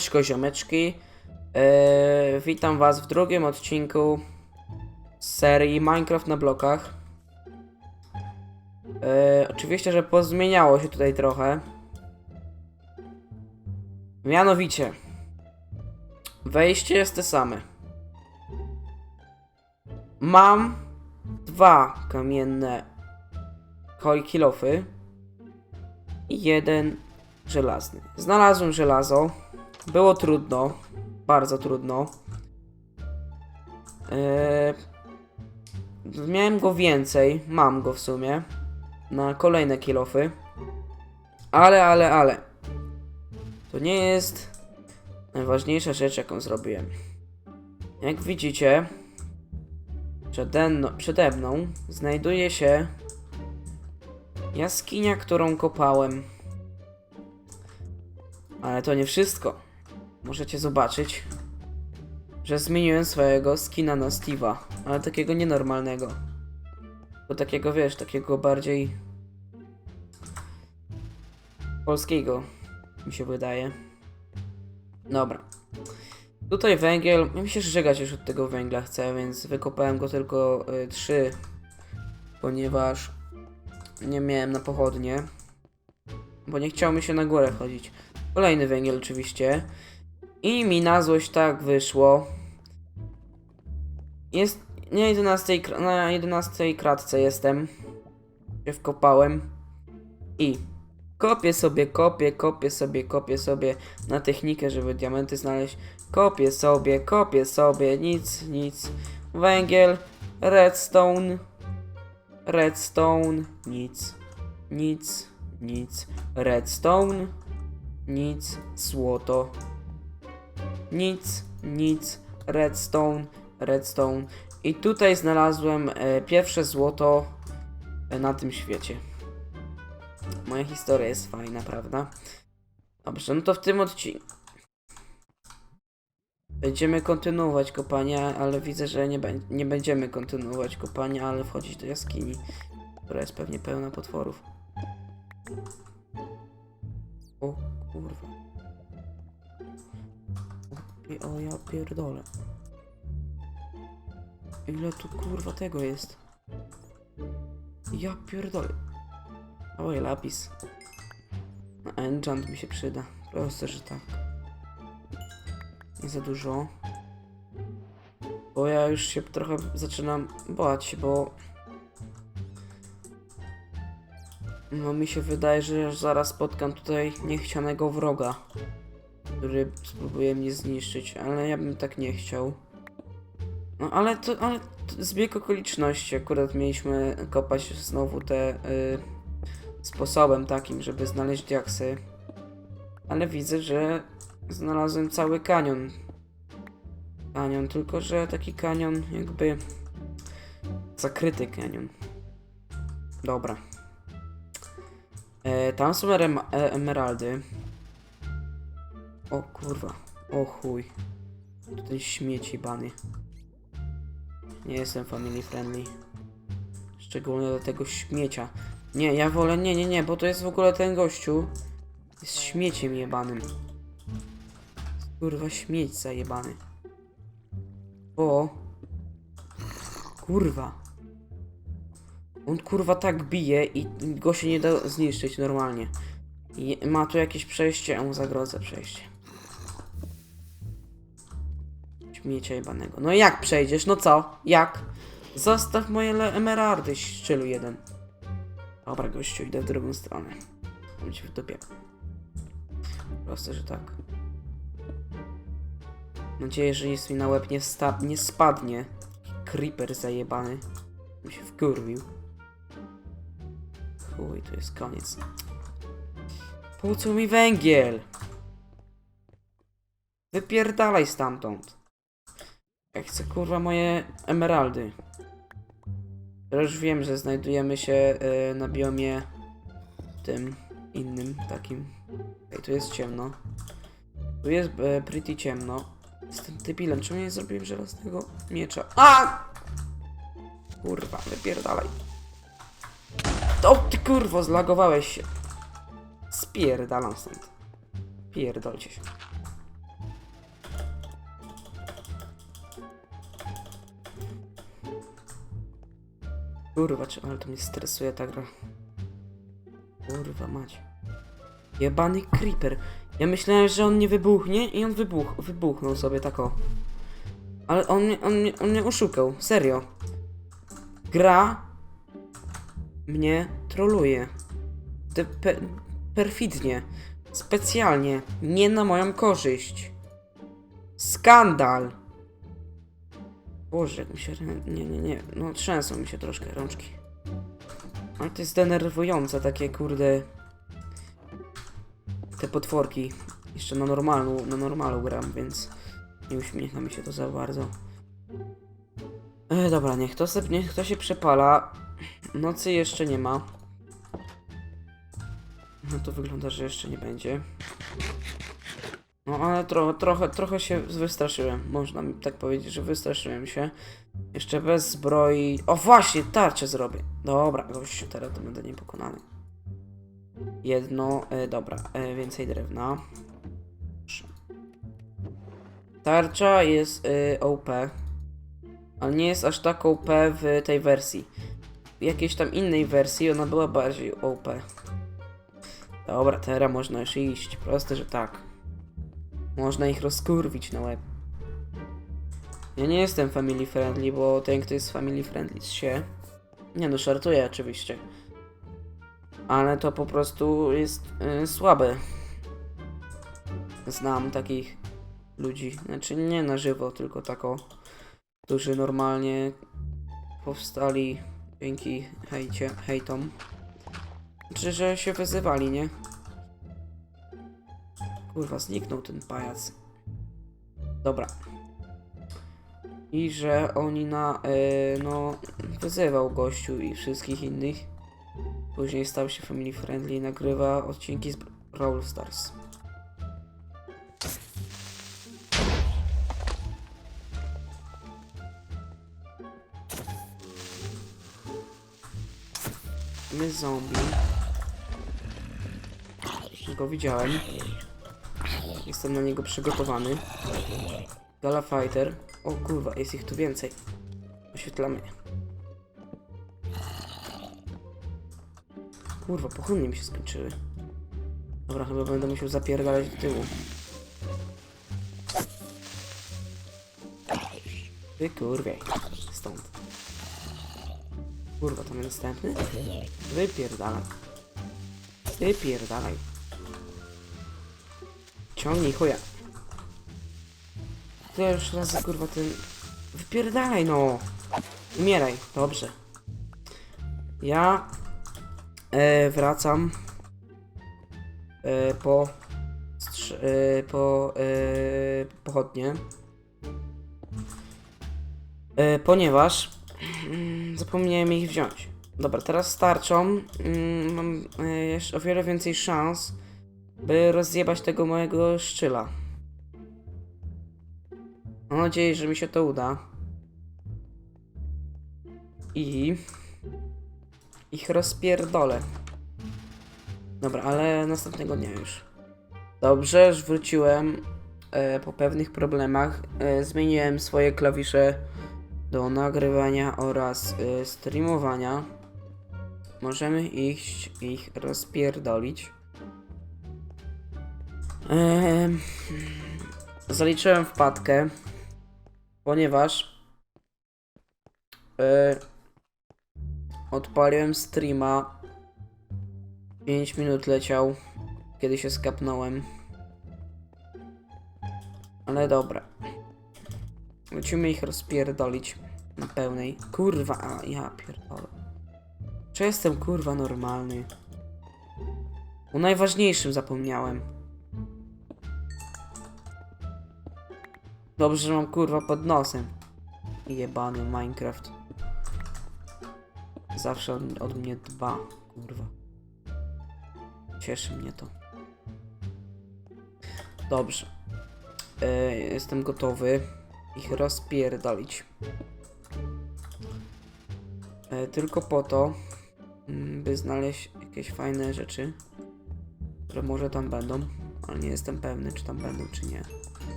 Siemaneczko ziomeczki. Eee, witam was w drugim odcinku serii Minecraft na blokach. Eee, oczywiście, że pozmieniało się tutaj trochę. Mianowicie wejście jest te same. Mam dwa kamienne kilofy i jeden żelazny. Znalazłem żelazo. Było trudno. Bardzo trudno. Eee, miałem go więcej. Mam go w sumie. Na kolejne kilofy. Ale, ale, ale. To nie jest najważniejsza rzecz, jaką zrobiłem. Jak widzicie, przede mną, przede mną znajduje się jaskinia, którą kopałem. Ale to nie wszystko. Możecie zobaczyć, że zmieniłem swojego skina na Steve'a, ale takiego nienormalnego. To takiego, wiesz, takiego bardziej polskiego, mi się wydaje. Dobra. Tutaj węgiel, mi się żegać już od tego węgla chcę, więc wykopałem go tylko 3, ponieważ nie miałem na pochodnie, bo nie chciało mi się na górę chodzić. Kolejny węgiel oczywiście. I mi na złość tak wyszło. Jest na 11, kra- na 11 kratce jestem. Się wkopałem. I kopię sobie, kopię, kopię sobie, kopię sobie na technikę, żeby diamenty znaleźć. Kopię sobie, kopię sobie, nic, nic. Węgiel, redstone, redstone, nic, nic, nic. Redstone, nic, złoto. Nic, nic, redstone, redstone. I tutaj znalazłem e, pierwsze złoto e, na tym świecie. Moja historia jest fajna, prawda? Dobrze, no to w tym odcinku będziemy kontynuować kopania, ale widzę, że nie, nie będziemy kontynuować kopania, ale wchodzić do jaskini, która jest pewnie pełna potworów. O, ja pierdolę. Ile tu kurwa tego jest? Ja pierdolę. Oj, lapis. No, enchant mi się przyda. Proste, że tak. Nie za dużo. Bo ja już się trochę zaczynam bać, bo... No mi się wydaje, że zaraz spotkam tutaj niechcianego wroga, który spróbuje mnie zniszczyć, ale ja bym tak nie chciał. No ale to, ale to zbieg okoliczności, akurat mieliśmy kopać znowu te y, sposobem takim, żeby znaleźć diaksy. Ale widzę, że znalazłem cały kanion. Kanion, tylko że taki kanion jakby zakryty kanion. Dobra. E, tam są emeraldy. O kurwa. O chuj. Ten śmieci bany. Nie jestem family friendly. Szczególnie do tego śmiecia. Nie, ja wolę, nie, nie, nie, bo to jest w ogóle ten gościu. Jest śmieciem jebanym. Kurwa, śmieć zajebany. Bo... Kurwa. On kurwa tak bije i go się nie da zniszczyć normalnie. I ma tu jakieś przejście, a mu zagrodzę przejście. Śmiecia jebanego. No jak przejdziesz? No co? Jak? Zostaw moje emeraldy, szczylu jeden. Dobra, gościu, idę w drugą stronę. Mam cię w dupie. Proste, że tak. Mam nadzieję, że nic mi na łeb nie, nie spadnie. Creeper zajebany. Mi się wkurwił. Chuj, to jest koniec. Po co mi węgiel? Wypierdalaj stamtąd. Ja chcę kurwa moje emeraldy. Już wiem, że znajdujemy się e, na biomie tym innym takim. Ej, tu jest ciemno. Tu jest e, pretty ciemno. Jestem debilem, czemu nie zrobiłem żelaznego miecza? A! Kurwa, wypierdalaj. O ty kurwo, zlagowałeś się. Spierdalam stąd. Pierdolcie się. Kurwa, czy, ale to mnie stresuje ta gra. Kurwa mać. Jebany creeper. Ja myślałem, że on nie wybuchnie i on wybuch, wybuchnął sobie tak o. Ale on mnie, on mnie, on mnie oszukał. Serio. Gra mnie troluje. Te pe perfidnie. Specjalnie. Nie na moją korzyść. Skandal. Boże, jak mi się... Nie, nie, nie. No trzęsą mi się troszkę rączki. Ale to jest denerwujące, takie kurde... Te potworki. Jeszcze na normalu, na normalu gram, więc nie uśmiecha mi się to za bardzo. E, dobra, niech to, se, niech to się przepala. Nocy jeszcze nie ma. No to wygląda, że jeszcze nie będzie. No ale tro, trochę, trochę się wystraszyłem. Można tak powiedzieć, że wystraszyłem się. Jeszcze bez zbroi. O właśnie, tarczę zrobię. Dobra, gościu, teraz to będę niepokonany. Jedno, e, dobra, e, więcej drewna. Tarcza jest e, OP. Ale nie jest aż tak OP w tej wersji. W jakiejś tam innej wersji ona była bardziej OP. Dobra, teraz można już iść. Proste, że tak. Można ich rozkurwić na łeb. Ja nie jestem family friendly, bo ten, kto jest family friendly się. Nie no, żartuję oczywiście. Ale to po prostu jest y, słabe. Znam takich ludzi. Znaczy nie na żywo, tylko tako. Którzy normalnie powstali dzięki hejcie, hejtom. Czy że się wyzywali, nie? Kurwa, zniknął ten pajac. Dobra. I że oni na, e, no, wyzywał gościu i wszystkich innych. Później stał się family friendly i nagrywa odcinki z Brawl Stars. My zombie. Go widziałem. Jestem na niego przygotowany. Gala Fighter. O kurwa, jest ich tu więcej. Oświetlamy. Kurwa, pochłonnie mi się skończyły. Dobra, chyba będę musiał zapierdalać do tyłu. Ty kurwie. Stąd. Kurwa, to następny? Wypierdalaj. Wypierdalaj. Ciągnij chuja. Ty już razy kurwa ten... Wypierdalaj no! Umieraj, dobrze. Ja... E, wracam... E, po... E, po... E, pochodnie. E, ponieważ... mm, Zapomniałem ich wziąć. Dobra, teraz starczą. Mm, mam e, jeszcze o wiele więcej szans, by rozjebać tego mojego szczyla. Mam nadzieję, że mi się to uda. I ich rozpierdolę. Dobra, ale następnego dnia już. Dobrze, już wróciłem e, po pewnych problemach. E, zmieniłem swoje klawisze do nagrywania oraz e, streamowania. Możemy iść ich rozpierdolić. Ehm, zaliczyłem wpadkę, ponieważ e, odpaliłem streama. 5 minut leciał, kiedy się skapnąłem. Ale dobra. Lecimy ich rozpierdolić na pełnej. Kurwa, a ja pierdolę. Czy jestem kurwa normalny? O najważniejszym zapomniałem. Dobrze, że mam kurwa pod nosem. Jebany Minecraft. Zawsze od, od mnie dba, kurwa. Cieszy mnie to. Dobrze. E, jestem gotowy ich rozpierdolić. E, tylko po to, mm, by znaleźć jakieś fajne rzeczy, które może tam będą, ale nie jestem pewny, czy tam będą, czy nie.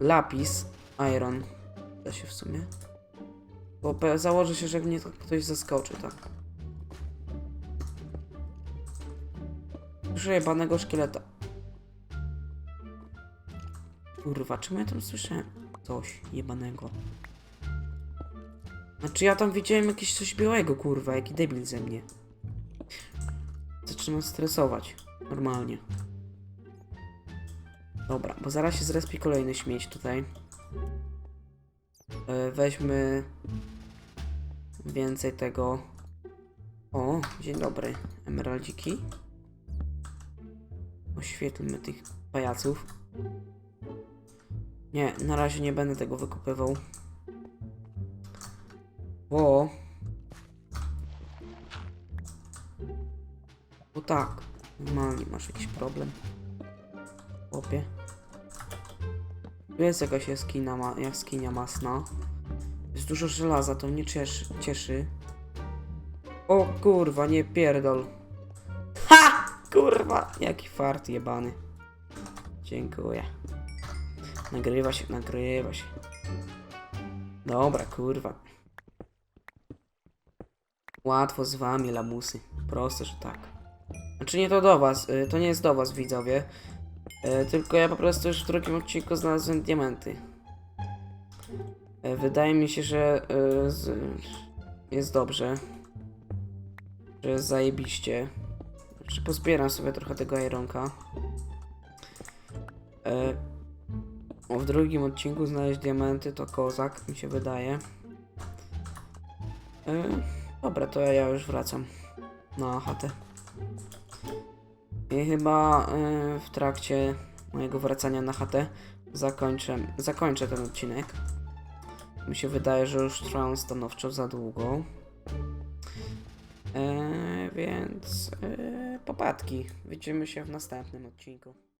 Lapis, iron, da się w sumie. Bo założę się, że mnie to ktoś zaskoczy, tak. Słyszę jebanego szkieleta. Kurwa, czemu ja tam słyszałem coś jebanego? Znaczy ja tam widziałem jakieś coś białego, kurwa, jaki debil ze mnie. Zaczynam stresować. Normalnie. Dobra, bo zaraz się zrespi kolejny śmieć tutaj. E, weźmy więcej tego. O, dzień dobry. Emeraldziki. Oświetlmy tych pajaców. Nie, na razie nie będę tego wykupywał. O. Bo tak. Normalnie masz jakiś problem. Chłopie. Tu jest jakaś jaskina, ma, jaskinia masna. Jest dużo żelaza, to mnie cieszy. cieszy. O kurwa, nie pierdol. Ha! Kurwa, jaki fart jebany. Dziękuję. Nagrywa się, nagrywa się. Dobra, kurwa. Łatwo z wami, lamusy. Proste, że tak. Znaczy nie to do was, y, to nie jest do was, widzowie. Y, Tylko ja po prostu już w drugim odcinku znalazłem diamenty. Y, Wydaje mi się, że y, z, jest dobrze. Że jest zajebiście. Znaczy pozbieram sobie trochę tego ironka. Y, o, w drugim odcinku znaleźć diamenty to kozak, mi się wydaje. Y, dobra, to ja już wracam na chatę. I chyba y, w trakcie mojego wracania na chatę zakończę, zakończę ten odcinek. Mi się wydaje, że już trwa on stanowczo za długo. E, więc e, popadki. Widzimy się w następnym odcinku.